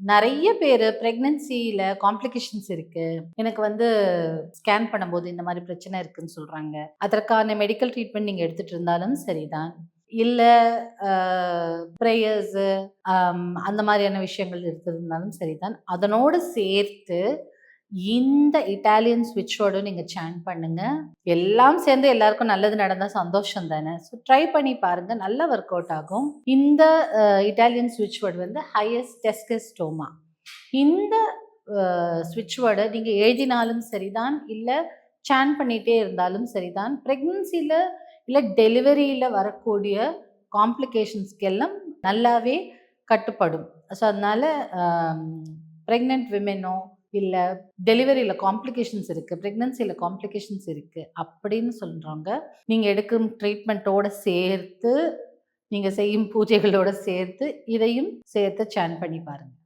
நிறைய பேர் ப்ரெக்னென்சியில் காம்ப்ளிகேஷன்ஸ் இருக்குது எனக்கு வந்து ஸ்கேன் பண்ணும்போது இந்த மாதிரி பிரச்சனை இருக்குன்னு சொல்கிறாங்க அதற்கான மெடிக்கல் ட்ரீட்மெண்ட் நீங்கள் எடுத்துகிட்டு இருந்தாலும் சரிதான். இல்லை ப்ரேயர்ஸு அந்த மாதிரியான விஷயங்கள் எடுத்திருந்தாலும் சரிதான். அதனோடு சேர்த்து இந்த இட்டாலியன் ஸ்விட்சோடு நீங்கள் சேன் பண்ணுங்க. எல்லாம் சேர்ந்து எல்லாருக்கும் நல்லது நடந்தால் சந்தோஷம் தானே? ஸோ ட்ரை பண்ணி பாருங்க. நல்ல ஒர்க் அவுட் ஆகும். இந்த இட்டாலியன் ஸ்விட்ச் வேர்டு வந்து ஹையஸ்ட் டெஸ்கஸ்டோமா இந்த ஸ்விட்ச் வேர்டை நீங்கள் எழுதினாலும் சரிதான் இல்லை சேன் பண்ணிகிட்டே இருந்தாலும் சரிதான் ப்ரெக்னன்சியில் இல்லை டெலிவரியில் வரக்கூடிய காம்ப்ளிகேஷன்ஸ்க்கெல்லாம் நல்லாவே கட்டுப்படும். ஸோ அதனால் ப்ரெக்னென்ட் விமெனோ இல்லை டெலிவரியில் காம்ப்ளிகேஷன்ஸ் இருக்குது ப்ரெக்னன்சியில் காம்ப்ளிகேஷன்ஸ் இருக்குது அப்படின்னு சொல்கிறவங்க நீங்கள் எடுக்கும் ட்ரீட்மெண்ட்டோடு சேர்த்து நீங்கள் செய்யும் பூஜைகளோடு சேர்த்து இதையும் சேர்த்து சேன் பண்ணி பாருங்கள்